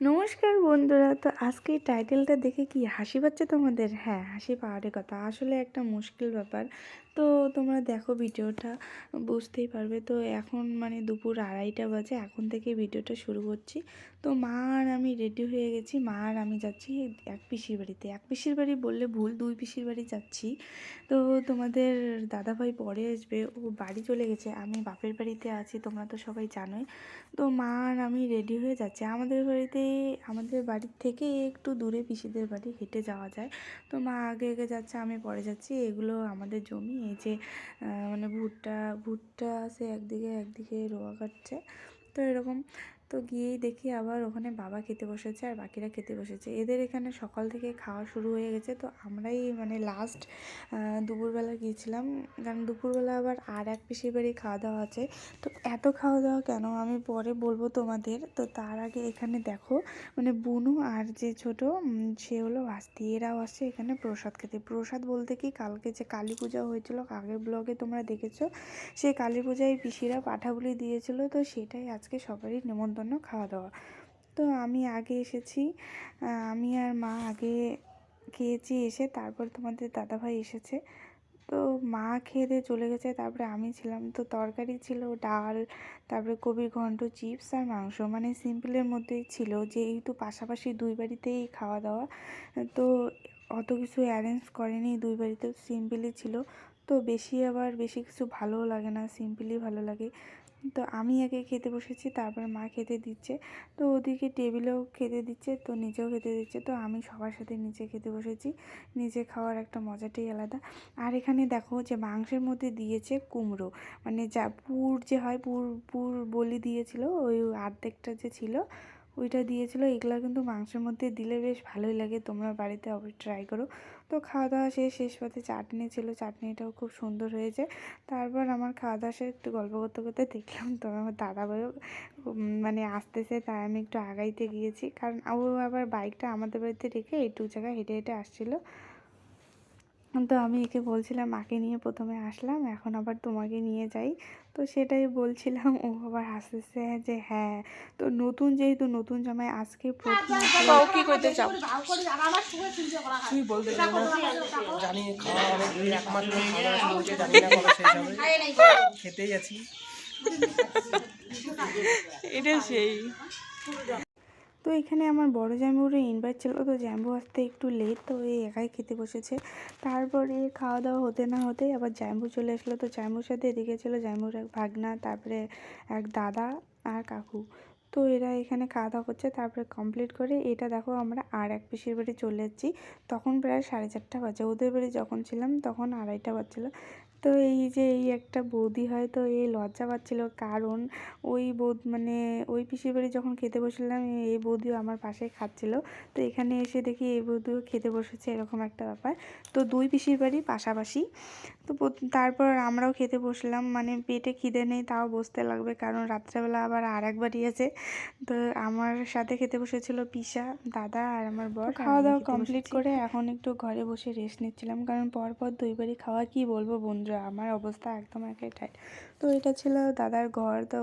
নমস্কার বন্ধুরা, তো আজকে এই টাইটেলটা দেখে কি হাসি পাচ্ছে তোমাদের? হ্যাঁ হাসি পাওয়ারই কথা। আসলে একটা মুশকিল ব্যাপার। তো তোমরা দেখো ভিডিওটা, বুঝতেই পারবে। তো এখন মানে দুপুর আড়াইটা বাজে, এখন থেকে ভিডিওটা শুরু করছি। তো মা আর আমি রেডি হয়ে গেছি। মা আর আমি যাচ্ছি এক পিসির বাড়িতে। এক পিসির বাড়ি বললে ভুল, দুই পিসির বাড়ি যাচ্ছি। তো তোমাদের দাদাভাই পরে আসবে, ও বাড়ি চলে গেছে, আমি বাপের বাড়িতে আছি, তোমরা তো সবাই জানোই। তো মা আর আমি রেডি হয়ে যাচ্ছি। আমাদের বাড়িতে, আমাদের বাড়ির থেকে একটু দূরে পিসিদের বাড়ি, হেঁটে যাওয়া যায়। তো মা আগে আগে যাচ্ছে, আমি পরে যাচ্ছি। এগুলো আমাদের জমি যে মানে ভুট্টা ভুট্টা আছে একদিকে একদিকে রোয়া কাটছে। তো এরকম তো গিয়েই দেখি আবার ওখানে বাবা খেতে বসেছে আর বাকিরা খেতে বসেছে। এদের এখানে সকাল থেকে খাওয়া শুরু হয়ে গেছে, তো আমরাই মানে লাস্ট দুপুরবেলা গিয়েছিলাম। কারণ দুপুরবেলা আবার আর এক পিসির বাড়ি খাওয়া দাওয়া আছে। তো এত খাওয়া দাওয়া কেন? আমি পরে বলব তোমাদের। তো তার আগে এখানে দেখো মানে বুনু আর যে ছোট সে হলো ভাস্তি এরাও আসছে এখানে প্রসাদ খেতে। প্রসাদ বলতে কি? কালকে যে কালী পূজা হয়েছিল, আগের ব্লগে তোমরা দেখেছ। সেই কালী পূজায় পিসিরা পাঠাবলি দিয়েছিল, তো সেটাই আজকে সবারই নেমন্তন্ন খাওয়া দাওয়া। তো আমি আগে এসেছি। আমি আর মা আগে খেয়েছি এসে তারপর তোমাদের দাদাভাই এসেছে। তো মা খেয়ে দিয়ে চলে গেছে, তারপরে আমি ছিলাম। তো তরকারি ছিল ডাল, তারপরে কবির ঘন্ট, চিপস আর মাংস। মানে সিম্পলের মধ্যেই ছিল, যেহেতু পাশাপাশি দুই বাড়িতেই খাওয়া দাওয়া। তো অত কিছু অ্যারেঞ্জ করেনি, দুই বাড়িতেও সিম্পলই ছিল। তো বেশি আবার বেশি কিছু ভালোও লাগে না সিম্পলই ভালো লাগে। তো আমি আগে খেতে বসেছি, তারপর মা খেতে দিচ্ছে। তো ওদিকে টেবিলেও খেতে দিচ্ছে, তো নিজেও খেতে দিচ্ছে। তো আমি সবার সাথে নিচে খেতে বসেছি, নিজে খাওয়ার একটা মজাটাই আলাদা। আর এখানে দেখো যে মাংসের মধ্যে দিয়েছে কুমড়ো। মানে যা পুর যে হয়, পুর পুর বলি দিয়েছিল, ওই আর্ধেকটা যে ছিল, ওইটা দিয়েছিল। এগুলো কিন্তু মাংসের মধ্যে দিলে বেশ ভালোই লাগে। তোমরা বাড়িতে অবশ্যই ট্রাই করো। তো খাওয়া দাওয়া শেষ শেষ পথে চাটনি ছিল চাটনিটাও খুব সুন্দর হয়েছে। তারপর আমার খাওয়া দাওয়া শেষ একটু গল্প করতে করতে দেখলাম তো আমার দাদা উম, মানে আসতেছে তাই আমি একটু আগাইতে গিয়েছি। কারণ ও আবার বাইকটা আমাদের বাড়িতে রেখে একটু জায়গায় হেঁটে হেঁটে আসছিল। তো আমি একে বলছিলাম মাকে নিয়ে প্রথমে আসলাম এখন আবার তোমাকে নিয়ে যাই। তো সেটাই বলছিলাম ও আবার হাসতেছে যে হ্যাঁ। তো নতুন যেহেতু নতুন জামাই আজকে প্রথম কি করতে চাও? তুই বলতে জানি? খাওয়া জানি না খেতেই আছি। এটা সেই। তো এখানে আমার বড় জাম্বুরে ইনভাইট ছিল, তো জাম্বু আসতে একটু লেট তো এই একাই খেতে বসেছে। তারপরে খাওয়া দাওয়া হতে না হতে আবার জাম্বু চলে আসলো, তো জাম্বুর সাথে এদিকে ছিল জাম্বুর এক ভাগনা, তারপরে এক দাদা আর কাকু। তো এরা এখানে খাওয়া দাওয়া করছে, তারপরে কমপ্লিট করে এটা দেখো আমরা আর এক পিসির বাড়ি চলে যাচ্ছি। তখন প্রায় সাড়ে চারটা বাজে, ওদের বাড়ি যখন ছিলাম তখন আড়াইটা বাজছিল। তো এই যে এই একটা বৌদি হয় তো এই লজ্জা পাচ্ছিল। কারণ ওই বৌদ মানে ওই পিসির বাড়ি যখন খেতে বসলাম এই বৌদিও আমার পাশে খাচ্ছিল। তো এখানে এসে দেখি এই বৌদিও খেতে বসেছে এরকম একটা ব্যাপার। তো দুই পিসির বাড়ি পাশাপাশি। তো তারপর আমরাও খেতে বসলাম। মানে পেটে খিদে নেই তাও বসতে লাগবে। কারণ রাত্রেবেলা আবার আর এক বাড়ি আছে তো আমার সাথে খেতে বসেছিল পিসা দাদা আর আমার বর। খাওয়া দাওয়া কমপ্লিট করে এখন একটু ঘরে বসে রেস্ট নিচ্ছিলাম। কারণ পরপর দুই বাড়ি খাওয়া কি বলব বন্ধুরা আমার অবস্থা একদম একাই টাইট তো এটা ছিল দাদার ঘর তো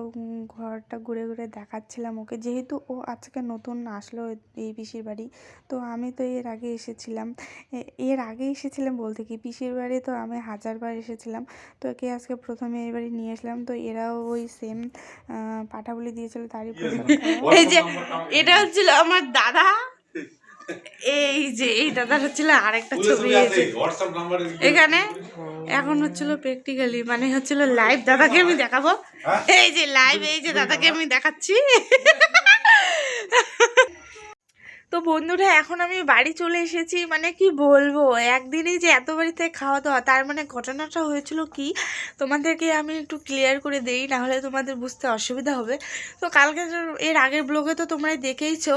ঘরটা ঘুরে ঘুরে দেখাচ্ছিলাম ওকে। যেহেতু ও আজকে নতুন আসলো এই পিসির বাড়ি তো আমি তো এর আগে এসেছিলাম। এ- এর আগে এসেছিলাম বলতে কি পিসির বাড়ি তো আমি হাজারবার এসেছিলাম। তো একে আজকে প্রথমে এই বাড়ি নিয়ে আসলাম। তো এরাও ওই সেম পাঠাবলি দিয়েছিল তারই প্রসাদ এই যে এটা হচ্ছিল আমার দাদা। এই যে এই দাদার হচ্ছিল আরেকটা ছবি এখানে এখন হচ্ছিল প্র্যাকটিক্যালি মানে হচ্ছিল লাইভ দাদাকে আমি দেখাবো। এই যে লাইভ এই যে দাদাকে আমি দেখাচ্ছি। তো বন্ধুরা, এখন আমি বাড়ি চলে এসেছি। মানে কি বলব, একদিনই যে এত বাড়িতে খাওয়া দাওয়া, তার মানে ঘটনাটা হয়েছিল কি? তোমাদেরকে আমি একটু ক্লিয়ার করে দেই, নাহলে তোমাদের বুঝতে অসুবিধা হবে। তো কালকে এর আগের ব্লগে তো তোমরা দেখেইছো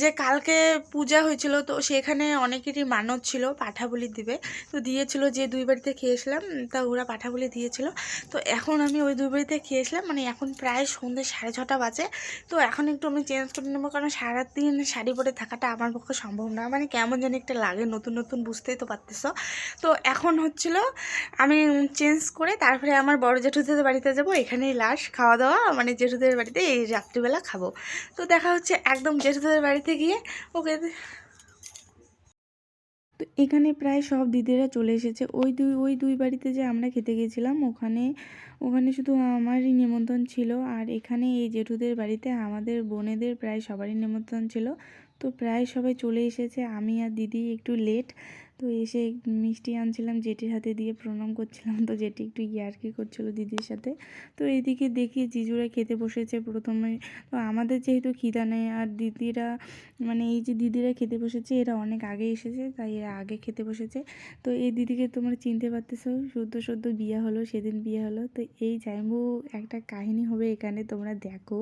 যে কালকে পূজা হয়েছিল, তো সেখানে অনেকেরই মানত ছিল, পাঠাবলি দিবে। তো দিয়েছিল যে দুই বাড়িতে খেয়েছিলাম, তা ওরা পাঠাবলি দিয়েছিল। তো এখন আমি ওই দুই বাড়িতে খেয়েছিলাম মানে এখন প্রায় সন্ধ্যে সাড়ে ছটা বাজে। তো এখন একটু আমি চেঞ্জ করে নেব, কারণ সারাদিন শাড়ি পরে থাকাটা আমার পক্ষে সম্ভব না। মানে কেমন যেন একটা লাগে, নতুন নতুন বুঝতেই তো পারতেছ। তো এখন হচ্ছিল, আমি চেঞ্জ করে তারপরে আমার বড় জেঠুদের বাড়িতে যাব, এখানেই লাশ খাওয়া দাওয়া মানে জেঠুদের বাড়িতে এই রাত্রিবেলা খাব। তো দেখা হচ্ছে একদম জেঠুদের বাড়িতে গিয়ে, ওকে তো এখানে প্রায় সব দিদিরা চলে এসেছে। ওই দুই ওই দুই বাড়িতে যে আমরা খেতে গেছিলাম ওখানে ওখানে শুধু আমারই নিমন্ত্রণ ছিল। আর এখানে এই জেঠুদের বাড়িতে আমাদের বোনেদের প্রায় সবারই নিমন্ত্রণ ছিল। তো প্রায় সবাই চলে এসেছে। আমি আর দিদি একটু লেট তো এসে মিষ্টি আনছিলাম, জেঠির হাতে দিয়ে প্রণাম করছিলাম। তো জেঠি একটু ইয়ার্কি করছিল দিদির সাথে। তো এইদিকে দেখি জিজুরা খেতে বসেছে প্রথমে। তো আমাদের যেহেতু খিদা নেই, আর দিদিরা মানে এই যে দিদিরা খেতে বসেছে, এরা অনেক আগে এসেছে, তাই এরা আগে খেতে বসেছে। তো এই দিদিকে তোমরা চিনতে পারতেছো সদ্য সদ্য বিয়ে হলো, সেদিন বিয়ে হলো। তো এই জাইম্বু একটা কাহিনী হবে এখানে, তোমরা দেখো।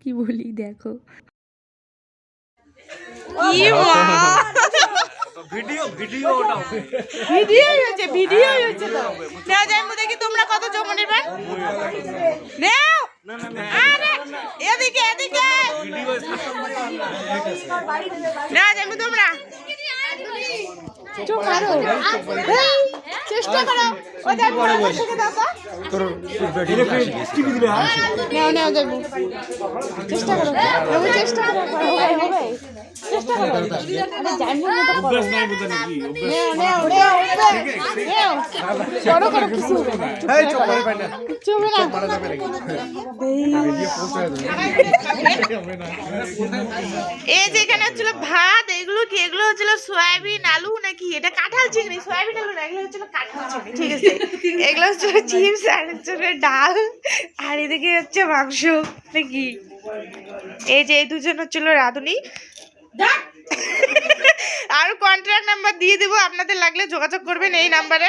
কি বলি, দেখো। কি মা ভিডিও ভিডিও ওটা ভিডিওই হচ্ছে ভিডিওই হচ্ছে তো নাও জানব দেখি তোমরা কত জমনের পান নাও আরে এদিকে এদিকে না জানব তোমরা চুপ করো এই, চেষ্টা করো। ও জানব আমার থেকে দাও তো। নাও নাও চেষ্টা করো। জানব চেষ্টা করো। হবে হবে। চেষ্টা করো। আরে জানব মতো করো। নাও নাও নাও নাও। করো করো কিছু। হবে না। চুপ করো কিচ্ছু হবে না এই যে এখানে হচ্ছিল ভাত হচ্ছিল সয়াবিন আলু নাকি? এটা কাঁঠাল চিংড়ি সয়াবিন আলু না এগুলো হচ্ছিল কাঁঠাল চিংড়ি ঠিক আছে। এগুলো হচ্ছিল চিপস আর হচ্ছিল ডাল আর এদিকে হচ্ছে মাংস নাকি? এই যে এই দুজন হচ্ছিল রাঁধুনি। আর কন্ট্রাক্ট নাম্বার দিয়ে দেবো আপনাদের লাগলে যোগাযোগ করবেন এই নাম্বারে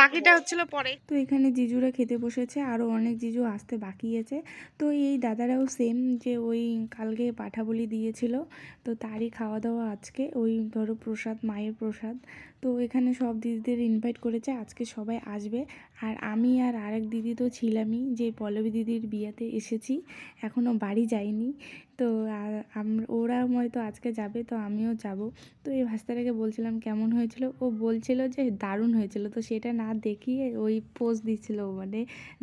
বাকিটা হচ্ছিল পরে। তো এখানে জিজুরা খেতে বসেছে আরও অনেক জিজু আসতে বাকি আছে। তো এই দাদারাও সেম যে ওই কালকে পাঠা বলি দিয়েছিল, তো তারই খাওয়া দাওয়া আজকে, ওই ধরো প্রসাদ, মায়ের প্রসাদ। তো এখানে সব দিদিদের ইনভাইট করেছে, আজকে সবাই আসবে। আর আমি আর আরেক দিদি তো ছিলামই, যে পল্লবী দিদির বিয়েতে এসেছি এখনও বাড়ি যাইনি। তো ওরা হয়তো আজকে যাবে তো আমিও যাব। তো এই ভাস্তাটাকে বলছিলাম কেমন হয়েছিল? ও বলছিল যে দারুণ হয়েছিল। তো সেটা না দেখিয়ে ওই পোজ দিচ্ছিল মানে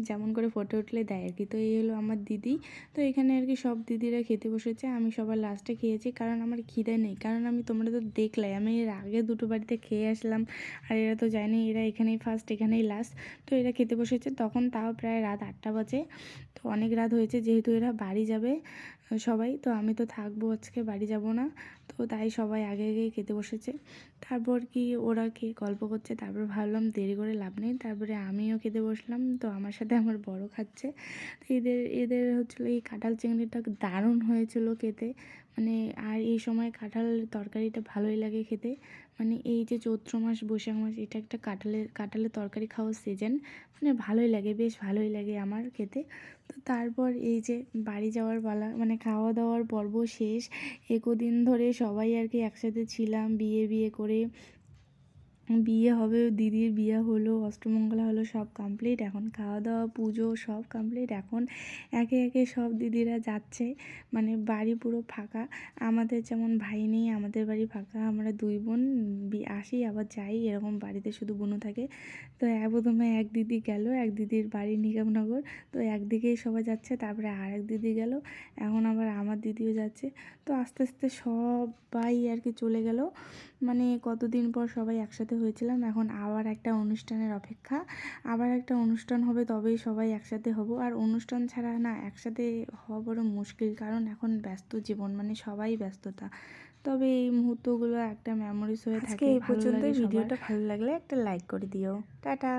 যেমন করে ফটো উঠলে দেয় আর কি। তো এই হলো আমার দিদি। তো এখানে আর কি সব দিদিরা খেতে বসেছে। আমি সবার লাস্টে খেয়েছি। কারণ আমার খিদে নেই। কারণ আমি তোমরা তো দেখলাই। আমি এর আগে দুটো বাড়িতে খেয়ে আসলাম। আর এরা তো জানি এরা এখানেই ফার্স্ট এখানেই লাস্ট তো এরা খেতে বসেছে। তখন তাও প্রায় রাত আটটা বাজে। তো অনেক রাত হয়েছে। যেহেতু এরা বাড়ি যাবে আহ, সবাই। তো আমি তো থাকব আজকে বাড়ি যাব না। তো তাই সবাই আগে আগে খেতে বসেছে। তারপর কি ওরা খেয়ে গল্প করছে? তারপর ভাবলাম দেরি করে লাভ নেই। তারপরে আমিও খেতে বসলাম। তো আমার সাথে আমার বড় খাচ্ছে। তো এদের এদের হচ্ছিল এই কাঁঠাল চিংড়িটা দারুণ হয়েছিল খেতে। মানে আর এই সময় কাঁঠাল তরকারিটা ভালোই লাগে খেতে। মানে এই যে চৈত্র মাস, বৈশাখ মাস, এটা একটা কাঁঠালের কাঁঠালের তরকারি খাওয়ার সিজন মানে ভালোই লাগে, বেশ ভালোই লাগে আমার খেতে। তো তারপর এই যে বাড়ি যাওয়ার পালা মানে খাওয়া দাওয়ার পর্ব শেষ। একদিন ধরে সবাই আর কি একসাথে ছিলাম বিয়ে বিয়ে করে বিয়ে হবে, দিদির বিয়ে হলো, অষ্টমঙ্গলা হলো, সব কমপ্লিট এখন খাওয়া দাওয়া, পুজো সব কমপ্লিট এখন একে একে সব দিদিরা যাচ্ছে। মানে বাড়ি পুরো ফাঁকা। আমাদের যেমন ভাই নেই, আমাদের বাড়ি ফাঁকা। আমরা দুই বোন আসি, আবার যাই। এরকম বাড়িতে শুধু বোনও থাকে। তো এক প্রথমে এক দিদি গেল, এক দিদির বাড়ি নিগমনগর। তো একদিকেই সবাই যাচ্ছে, তারপরে আরেক দিদি গেল। এখন আবার আমার দিদিও যাচ্ছে। তো আস্তে আস্তে সবাই আর কি চলে গেল। মানে কতদিন পর সবাই একসাথে হয়েছিলাম এখন আবার একটা অনুষ্ঠানের অপেক্ষা। আবার একটা অনুষ্ঠান হবে তবেই সবাই একসাথে হব। আর অনুষ্ঠান ছাড়া না একসাথে হওয়া বড় মুশকিল কারণ এখন ব্যস্ত জীবন মানে সবাই ব্যস্ততা। তবে এই মুহূর্তগুলো একটা মেমোরিজ হয়ে থাকে এই পর্যন্ত ভিডিওটা ভালো লাগলে একটা লাইক করে দিও। টাটা!